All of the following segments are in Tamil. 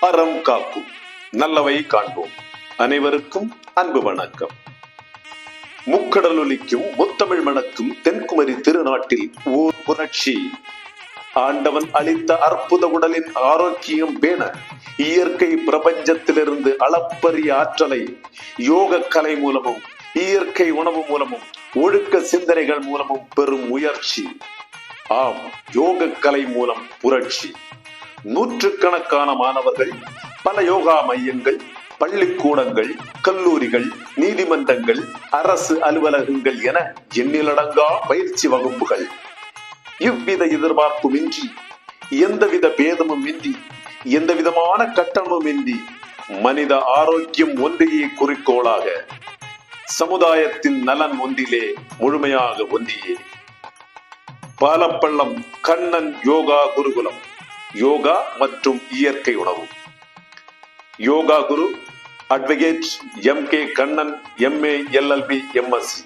அறம் காக்கும். நல்லவை காண்போம். அனைவருக்கும் அன்பு வணக்கம். முக்கடலொலிக்கும் முத்தமிழ் மணக்கும் தென்குமரி திருநாட்டில் ஓர் புரட்சி. ஆண்டவன் அளித்த அற்புத உடலின் ஆரோக்கியம் பேண இயற்கை பிரபஞ்சத்திலிருந்து அளப்பரிய ஆற்றலை யோக கலை மூலமும் இயற்கை உணவு மூலமும் ஒழுக்க சிந்தனைகள் மூலமும் பெறும் முயற்சி. ஆம் யோக கலை மூலம் புரட்சி. நூற்றுக்கணக்கான மாணவர்கள் பல யோகா மையங்கள் பள்ளிக்கூடங்கள் கல்லூரிகள் நீதிமன்றங்கள் அரசு அலுவலகங்கள் என எண்ணிலடங்கா பயிற்சி வகுப்புகள். இவ்வித எதிர்பார்ப்புமின்றி எந்தவித பேதமும் இன்றி எந்த விதமான கட்டணமும் இன்றி மனித ஆரோக்கியம் ஒன்றையே குறிக்கோளாக சமுதாயத்தின் நலன் ஒன்றிலே முழுமையாக ஒன்றியே. பாலப்பள்ளம் கண்ணன் யோகா குருகுலம். யோகா மற்றும் இயற்கை உணவு. யோகா குரு advocate M K Kannan MA LLB MSc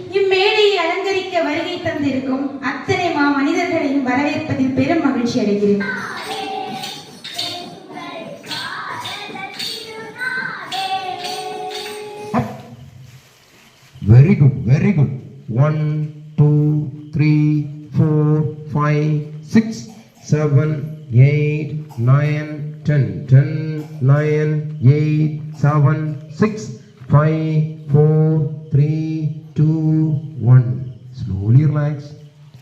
இம்மேடையை இங்கே வருகை தந்திருக்கும் அத்தனை மா மனிதர்களையும் வரவேற்பதில் பெரும் மகிழ்ச்சி அடைகிறேன் very good very good one two three four five six seven eight nine ten ten nine eight seven six five four three two one slowly relax,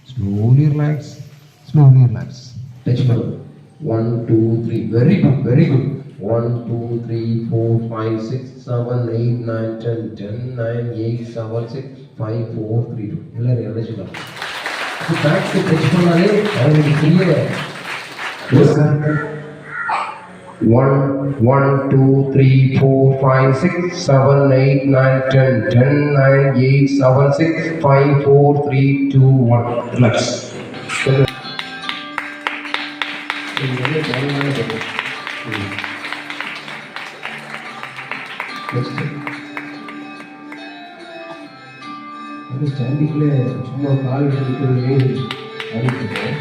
slowly relax, slowly relax. Touch down. One, two, three. Very good, very good. One, two, three, four, five, six, seven, eight, nine, ten, ten, nine, eight, seven, six, five, four, three, two. எல்லாரும் எழுதிக்கலாம் பேக் டச் பண்ணாலே அவங்களுக்கு தெரியல 1, 1, 2, 3, 4, 5, 6, 7, 8, 9, 10, 10, 9, 8, 7, 6, 5, 4, 3, 2, 1. Relax. ஸ்டாண்டிங்கில் சும்மா கால் எடுத்துக்கிறதே அறிவிச்சிருக்கேன்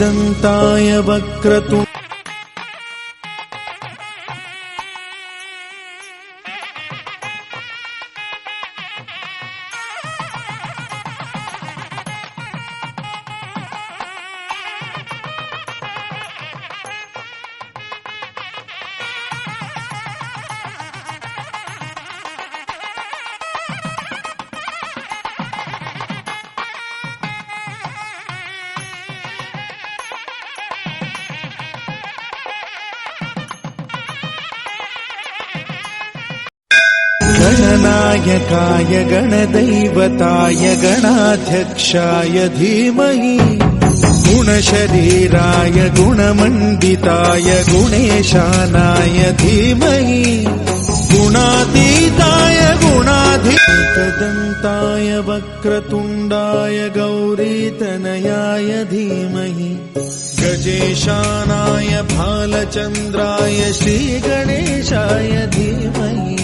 दन्ताय वक्रतु गणनायकाय गणदैवताय गणाध्यक्षाय धीमहि। गुणशरीराय गुणमण्डिताय गुणेशानाय धीमहि। गुणातीताय गुणाधिकदन्ताय वक्रतुण्डाय गौरीतनयाय धीमहि। गजेशानाय भालचन्द्राय श्रीगणेशाय धीमहि